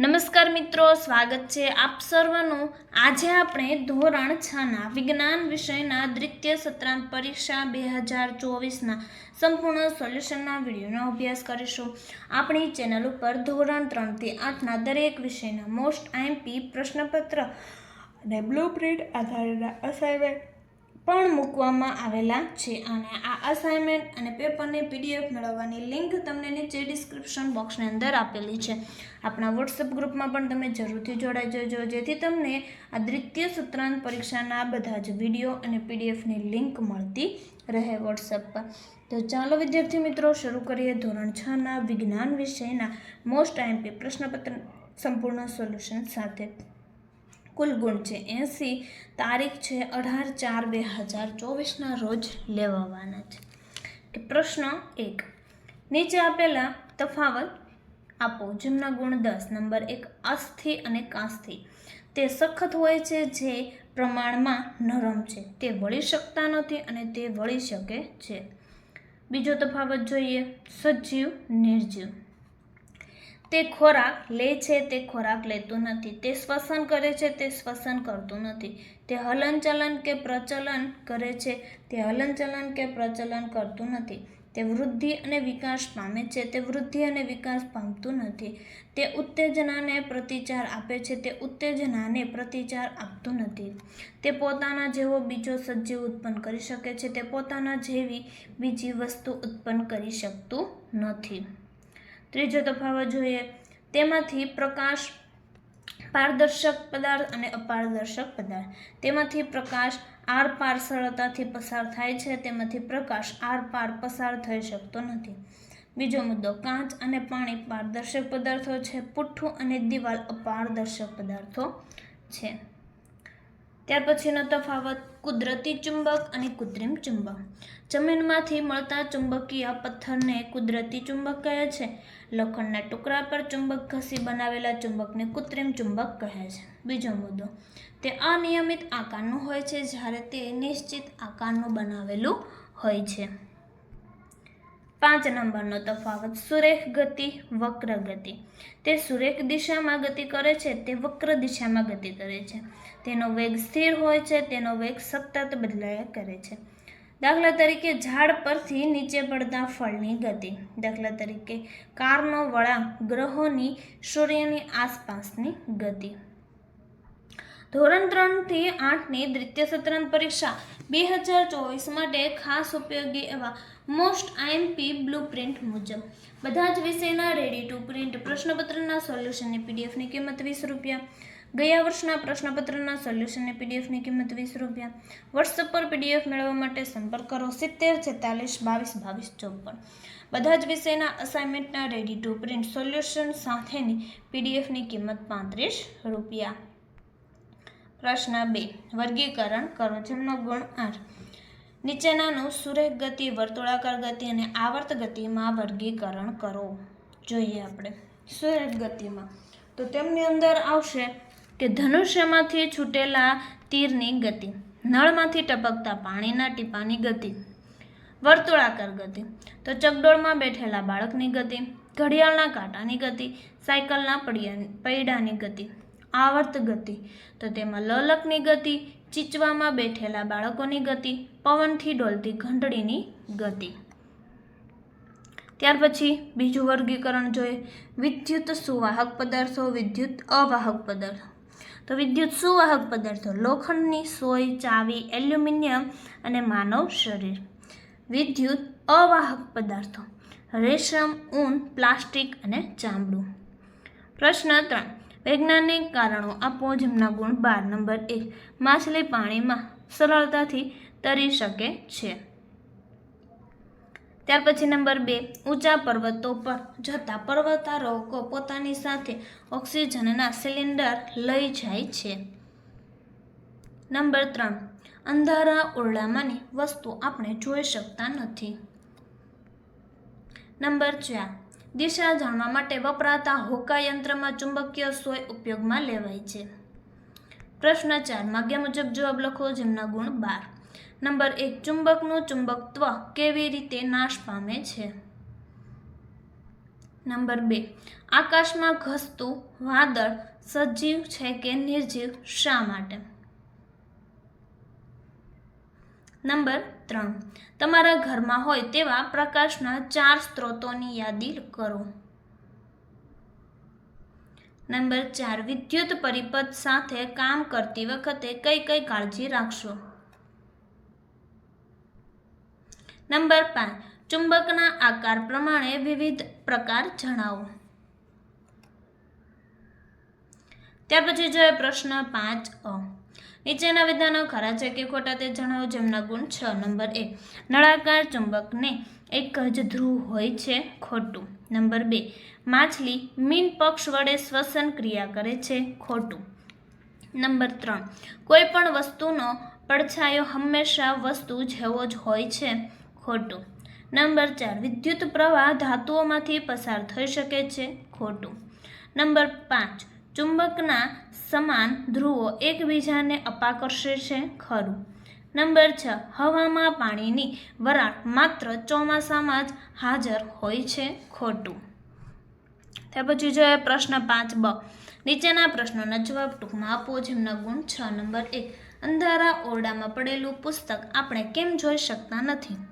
નમસ્કાર મિત્રો, સ્વાગત છે આપ સર્વનું. આજે આપણે ધોરણ છના વિજ્ઞાન વિષયના દ્વિતીય સત્રાંત પરીક્ષા બે હજાર ચોવીસના સંપૂર્ણ સોલ્યુશનના વિડીયોનો અભ્યાસ કરીશું. આપણી ચેનલ ઉપર ધોરણ ત્રણથી આઠના દરેક વિષયના મોસ્ટ આઈએમપી પ્રશ્નપત્ર અને બ્લુ પ્રિન્ટ આધારિત અસાઇનમેન્ટ પણ મૂકવામાં આવેલા છે અને આ અસાઇનમેન્ટ અને પેપરની પીડીએફ મેળવવાની લિંક તમને નીચે ડિસ્ક્રિપ્શન બોક્સની અંદર આપેલી છે. આપણા વોટ્સઅપ ગ્રુપમાં પણ તમે જરૂરથી જોડાઈ જજો, જેથી તમને આ દ્વિતીય સત્રાંત પરીક્ષાના બધા જ વીડિયો અને પીડીએફની લિંક મળતી રહે વોટ્સઅપ પર. તો ચાલો વિદ્યાર્થી મિત્રો, શરૂ કરીએ ધોરણ છના વિજ્ઞાન વિષયના મોસ્ટ આઈએમપી પ્રશ્નપત્ર સંપૂર્ણ સોલ્યુશન સાથે. કુલ ગુણ છે. એંસી તારીખ છે અઢાર ચાર બે હજાર ચોવીસના રોજ લેવાવાના છે. કે પ્રશ્ન એક. નીચે આપેલા તફાવત આપો. જેમના ગુણ દસ, નંબર એક અસ્થિ અને કાસ્થિ. તે સખત હોય છે જે પ્રમાણમાં નરમ છે. તે વળી શકતા નથી અને તે વળી શકે છે. બીજો તફાવત જોઈએ. સજીવ નિર્જીવ. તે ખોરાક લે છે, તે ખોરાક લેતું નથી. તે શ્વસન કરે છે, તે શ્વસન કરતું નથી. તે હલનચલન કે પ્રચલન કરે છે, તે હલનચલન કે પ્રચલન કરતું નથી. તે વૃદ્ધિ અને વિકાસ પામે છે, તે વૃદ્ધિ અને વિકાસ પામતું નથી. તે ઉત્તેજનાને પ્રતિચાર આપે છે, તે ઉત્તેજનાને પ્રતિચાર આપતું નથી. તે પોતાના જેવો બીજો સજીવ ઉત્પન્ન કરી શકે છે, તે પોતાના જેવી બીજી વસ્તુ ઉત્પન્ન કરી શકતું નથી. ત્રીજો તફાવત જોઈએ, તેમાંથી પ્રકાશ પારદર્શક પદાર્થ અને અપારદર્શક પદાર્થ. તેમાંથી પ્રકાશ આર પાર સરળતાથી પસાર થાય છે, તેમાંથી પ્રકાશ આર પાર પસાર થઈ શકતો નથી. બીજો મુદ્દો, કાચ અને પાણી પારદર્શક પદાર્થો છે, પુઠ્ઠું અને દિવાલ અપારદર્શક પદાર્થો છે. ત્યાર પછીનો તફાવત, કુદરતી ચુંબક અને કૃત્રિમ ચુંબક. જમીનમાંથી મળતા ચુંબકીય પથ્થરને કુદરતી ચુંબક કહે છે. લોખંડના ટુકડા પર ચુંબક ઘસી બનાવેલા ચુંબકને કૃત્રિમ ચુંબક કહે છે. બીજો મુદ્દો, તે અનિયમિત આકારનું હોય છે જ્યારે તે નિશ્ચિત આકારનું બનાવેલું હોય છે. પાંચ નંબરનો તફાવત, સુરેખ ગતિ, વક્ર ગતિ. તે સુરેખ દિશામાં ગતિ કરે છે, તે વક્ર દિશામાં ગતિ કરે છે. તેનો વેગ સ્થિર હોય છે, તેનો વેગ સતત બદલાયા કરે છે. દાખલા તરીકે ઝાડ પરથી નીચે પડતા ફળની ગતિ. દાખલા તરીકે કારનો વળાંક ગ્રહોની સૂર્યની આસપાસની ગતિ. ધોરણ ત્રણથી આઠની દ્વિતીય સત્રાંત પરીક્ષા બે હજાર ચોવીસ માટે ખાસ ઉપયોગી એવા મોસ્ટ આઈએમપી બ્લુ પ્રિન્ટ મુજબ. બધા જ વિષયના રેડી ટુ પ્રિન્ટ પ્રશ્નપત્રના સોલ્યુશનની પીડીએફની કિંમત વીસ રૂપિયા. ગયા વર્ષના પ્રશ્નપત્રના સોલ્યુશનની પીડીએફની કિંમત વીસ રૂપિયા. વોટ્સઅપ પર પીડીએફ મેળવવા માટે સંપર્ક કરો. સિત્તેર, છેતાલીસ, બાવીસ બાવીસ, ચોપન. બધા જ વિષયના અસાઇનમેન્ટના રેડી ટુ પ્રિન્ટ સોલ્યુશન સાથેની પીડીએફની કિંમત પાંત્રીસ રૂપિયા. પ્રશ્ન બે, વર્ગીકરણ કરો જેમનો ગુણ આઠ નીચેનાનું સુરેખ ગતિ, વર્તુળાકાર ગતિ અને આવર્ત ગતિમાં વર્ગીકરણ કરો. જોઈએ આપણે. સુરેખ ગતિમાં. તો તેમની અંદર આવશે કે ધનુષ્યમાંથી છૂટેલા તીરની ગતિ. નળમાંથી ટપકતા પાણીના ટીપાની ગતિ. વર્તુળાકાર ગતિ. તો ચકડોળમાં બેઠેલા બાળકની ગતિ. ઘડિયાળના કાંટાની ગતિ. સાયકલના પૈડાની ગતિ. આવર્ત ગતિ. તો તેમાં લલકની ગતિ. ચીચવામાં બેઠેલા બાળકોની ગતિ. પવનથી ડોલતી ઘંટડીની ગતિ. ત્યાર પછી બીજું વર્ગીકરણ જોઈએ. વિદ્યુત સુવાહક પદાર્થો, વિદ્યુત અવાહક પદાર્થો. તો વિદ્યુત સુવાહક પદાર્થો, લોખંડની સોય, ચાવી, એલ્યુમિનિયમ અને માનવ શરીર. વિદ્યુત અવાહક પદાર્થો, રેશમ, ઊન, પ્લાસ્ટિક અને ચામડું. પ્રશ્ન ત્રણ. વૈજ્ઞાનિક કારણો આપો જેમના ગુણ બાર નંબર એક. માછલી પાણીમાં સરળતાથી તરી શકે છે. ત્યાર પછી નંબર બે, ઊંચા પર્વતો પર જતા પર્વતારોહકો પોતાની સાથે ઓક્સિજનના સિલિન્ડર લઈ જાય છે. નંબર ત્રણ, અંધારા ઓરડામાંની વસ્તુ આપણે જોઈ શકતા નથી. નંબર ચાર, દિશા જાણવા માટે વપરાતા હોકા યંત્રમાં ચુંબકીય સોય ઉપયોગમાં લેવાય છે. પ્રશ્ન ચાર માગ્યા મુજબ જવાબ લખો જેમના ગુણ બાર. નંબર એક, ચુંબકનું ચુંબકત્વ કેવી રીતે નાશ પામે છે? નંબર બે, આકાશમાં ઘસતું વાદળ સજીવ છે કે નિર્જીવ, શા માટે? નંબર ત્રણ, તમારા ઘરમાં હોય તેવા પ્રકાશના ચાર સ્ત્રોતોની યાદી કરો. નંબર ચાર, વિદ્યુત પરિપથ સાથે કામ કરતી વખતે કઈ કઈ કાળજી રાખશો? નંબર પાંચ, ચુંબકના આકાર પ્રમાણે વિવિધ પ્રકાર જણાવો. ત્યાર પછી જોઈએ પ્રશ્ન પાંચ અ. નીચેના વિધાનો ખરા છે કે ખોટા તે જણાવો જેમના ગુણ છ. નંબર એક, નળાકાર ચુંબકને એક જ ધ્રુવ હોય છે ખોટું. નંબર બે, માછલી મીન પક્ષ વડે શ્વસન ક્રિયા કરે છે ખોટું. નંબર ત્રણ, કોઈ પણ વસ્તુનો પડછાયો હંમેશા વસ્તુ જેવો જ હોય છે ખોટું. નંબર ચાર, વિદ્યુત પ્રવાહ ધાતુઓમાંથી પસાર થઈ શકે છે. ખોટું. નંબર પાંચ, ચુંબકના સમાન ધ્રુવો એકબીજાને અપાકર્ષે છે. ખરું. નંબર છ, હવામાં પાણીની વરાળ માત્ર ચોમાસામાં જ હાજર હોય છે. ખોટું. ત્યાર પછી જોઈએ પ્રશ્ન પાંચ બ. નીચેના પ્રશ્નોના જવાબ ટૂંકમાં આપો, જેમના ગુણ છ. નંબર એક, અંધારા ઓરડામાં પડેલું પુસ્તક આપણે કેમ જોઈ શકતા નથી?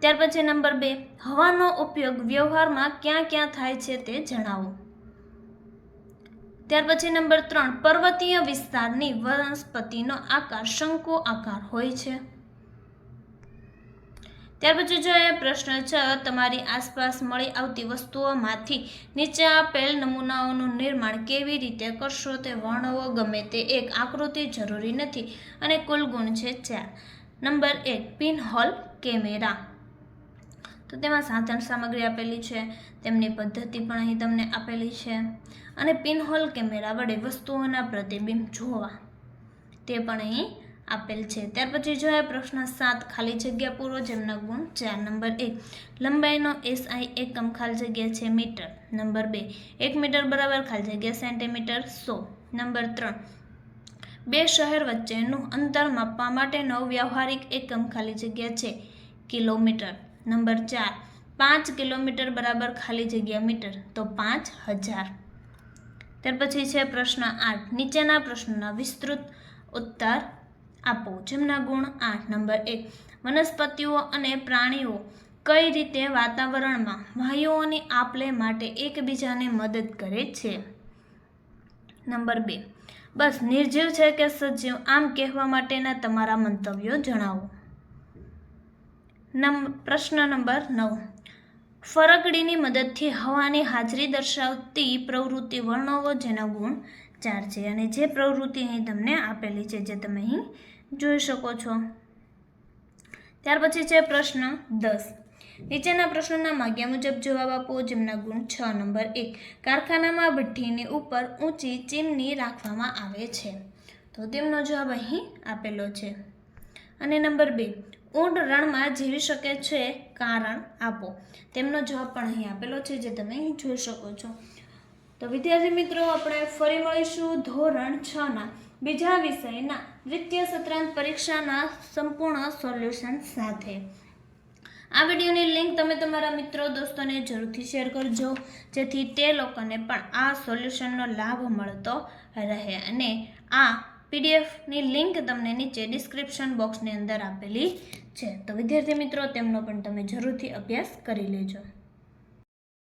ત્યાર પછી નંબર બે, હવાનો ઉપયોગ વ્યવહારમાં ક્યાં ક્યાં થાય છે તે જણાવો. ત્યાર પછી નંબર ત્રણ, પર્વતીય વિસ્તારની વનસ્પતિનો આકાર શંકુ આકાર હોય છે. ત્યાર પછી જોઈએ પ્રશ્ન છ, તમારી આસપાસ મળી આવતી વસ્તુઓમાંથી નીચે આપેલ નમૂનાઓનું નિર્માણ કેવી રીતે કરશો તે વર્ણવો ગમે તે એક આકૃતિ જરૂરી નથી અને કુલ ગુણ છે ચાર. નંબર એક, પિનહોલ કેમેરા. તો તેમાં સાધન સામગ્રી આપેલી છે, તેમની પદ્ધતિ પણ અહીં તમને આપેલી છે. અને પિનહોલ કેમેરા વડે વસ્તુઓના પ્રતિબિંબ જોવા. તે પણ અહીં આપેલ છે. ત્યાર પછી જોઈએ પ્રશ્ન સાત ખાલી જગ્યા પૂરો, જેમના ગુણ ચાર નંબર એક. લંબાઈનો એસઆઈ એકમ ખાલી જગ્યા છે મીટર. નંબર બે, એક મીટર બરાબર ખાલી જગ્યા સેન્ટીમીટર સો. નંબર ત્રણ, બે શહેર વચ્ચેનું અંતર માપવા માટેનો વ્યવહારિક એકમ ખાલી જગ્યા છે કિલોમીટર. નંબર ચાર, પાંચ કિલોમીટર બરાબર ખાલી જગ્યા મીટર, તો પાંચ હજાર. ત્યાર પછી છે પ્રશ્ન આઠ, નીચેના પ્રશ્નના વિસ્તૃત ઉત્તર આપો, જેમના ગુણ આઠ. નંબર એક, વનસ્પતિઓ અને પ્રાણીઓ કઈ રીતે વાતાવરણમાં વાયુઓની આપલે માટે એકબીજાને મદદ કરે છે? નંબર બે, બસ નિર્જીવ છે કે સજીવ, આમ કહેવા માટેના તમારા મંતવ્યો જણાવો. નમ, પ્રશ્ન નંબર નવ. ફરકડીની મદદથી હવાની હાજરી દર્શાવતી પ્રવૃત્તિ વર્ણવો જેના ગુણ ચાર છે અને જે પ્રવૃત્તિ અહીં તમને આપેલી છે જે તમે અહીં જોઈ શકો છો. ત્યાર પછી છે પ્રશ્ન દસ. નીચેના પ્રશ્નોના માગ્યા મુજબ જવાબ આપો, જેમના ગુણ છ, નંબર એક. કારખાનામાં ભઠ્ઠીની ઉપર ઊંચી ચીમની રાખવામાં આવે છે. તો તેમનો જવાબ અહીં આપેલો છે. અને નંબર બે. ઊંટ રણમાં જીવી શકે છે કારણ આપો. તેમનો જવાબ પણ અહીં આપેલો છે જે તમે અહીં જોઈ શકો છો. તો વિદ્યાર્થી મિત્રો, આપણે ફરી મળીશું ધોરણ છ ના બીજા વિષયના દ્વિતીય સત્રાંત પરીક્ષાના સંપૂર્ણ સોલ્યુશન સાથે. આ વિડીયોની લિંક તમે તમારા મિત્રો, દોસ્તોને જરૂરથી શેર કરજો, જેથી તે લોકોને પણ આ સોલ્યુશનનો લાભ મળતો રહે અને આ પીડીએફની લિંક તમને નીચે ડિસ્ક્રિપ્શન બોક્સની અંદર આપેલી છે. તો વિદ્યાર્થી મિત્રો, તેમનો પણ તમે જરૂરથી અભ્યાસ કરી લેજો.